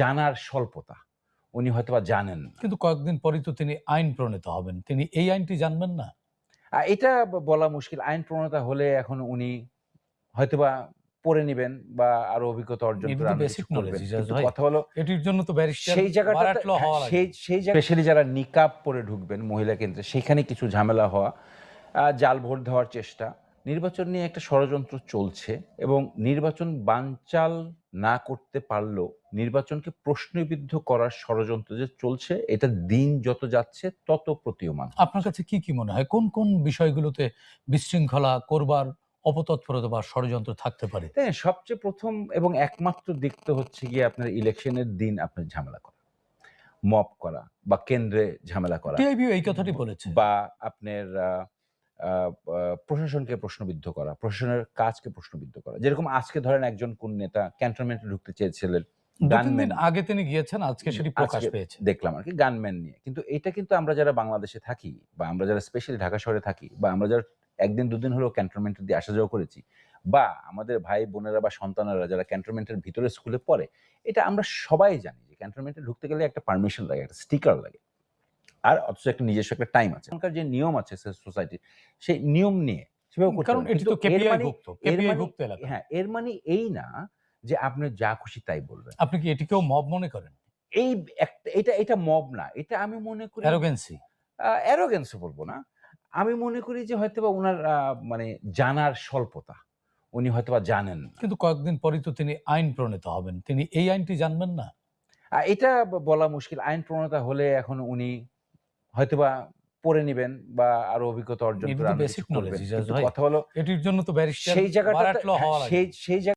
জানার স্বল্পতা। উনি হয়তোবা জানেন কিন্তু কয়েকদিন পরই তো তিনি আইন প্রণীত হবেন। তিনি এই আইনটি জানবেন না? এটা বলা মুশকিল। আইন প্রণেতা হলে এখন উনি হয়তোবা পড়ে নেবেন বা আরও অভিজ্ঞতা অর্জন। কথা হলো এটির জন্য তো সেই জায়গাটা লাগে। সেই সেই জায়গা স্পেশালি যারা নিকাব পরে ঢুকবেন মহিলা কেন্দ্রে সেখানে কিছু ঝামেলা হওয়া জাল ভোট দেওয়ার চেষ্টা। নির্বাচন নিয়ে একটা ষড়যন্ত্র চলছে এবং নির্বাচন বানচাল না করতে পারলেও নির্বাচনকে প্রশ্নবিদ্ধ করার ষড়যন্ত্র যে চলছে এটা দিন যত যাচ্ছে তত প্রতীয়মান আপনার কাছে কি কি মনে হয়? কোন কোন বিষয়গুলোতে বিশৃঙ্খলা করবার অপতৎপরতা বা ষড়যন্ত্র থাকতে পারে? হ্যাঁ সবচেয়ে প্রথম এবং একমাত্র দিক তো হচ্ছে গিয়ে আপনার ইলেকশনের দিন আপনার ঝামেলা করা মপ করা বা কেন্দ্রে ঝামেলা করা। এই কথাটি বলেছে। বা আপনার প্রশাসনকে প্রশ্নবিদ্ধ করা প্রশাসনের কাজকে প্রশ্নবিদ্ধ করা। যেরকম আজকে ধরেন একজন কোন নেতা ক্যান্টনমেন্টে ঢুকতে চেয়েছিলেন gunmen। আগে তিনি গিয়েছেন আজকে সেটি প্রকাশ পেয়েছে। দেখলাম আর কি গানম্যান নিয়ে। কিন্তু এটা কিন্তু আমরা যারা বাংলাদেশে থাকি বা আমরা যারা স্পেশালি ঢাকা শহরে থাকি বা আমরা যারা একদিন দুদিন হলেও ক্যান্টনমেন্টে দিয়ে আসা যাওয়া করেছি বা আমাদের ভাই বোনেরা বা সন্তানেরা যারা ক্যান্টনমেন্টের ভিতরে স্কুলে পড়ে এটা আমরা সবাই জানি যে ক্যান্টনমেন্টে ঢুকতে গেলে একটা পারমিশন লাগে একটা স্টিকার লাগে। আর অথচ একটা নিজস্ব একটা টাইম আছে। এখনকার যে নিয়ম আছে সোসাইটি সেই নিয়ম নিয়ে সেভাবে কারণ এটি তো এর কেপিআই মানে- ভুক্ত কেপিআই মানে- ভুক্ত এলাকা। হ্যাঁ এর মানে এই না যে আপনি যা খুশি তাই বলবেন। আপনি কি এটিকেও মব মনে করেন? এই একটা এটা এটা মব না এটা আমি মনে করি অ্যারোগেন্সি অ্যারোগেন্স বলব না। আমি মনে করি যে হয়তোবা ওনার মানে জানার স্বল্পতা উনি হয়তোবা জানেন কিন্তু কয়েকদিন পরই তো তিনি আইন প্রণীত হবেন। তিনি এই আইনটি জানবেন না? এটা বলা মুশকিল। আইন প্রণেতা হলে এখন উনি হয়তোবা পড়ে নিবেন বা আরও অভিজ্ঞতা অর্জন। কথা হলো এটির জন্য তো ব্যারিস্টার সেই জায়গাটা লাগে। সেই সেই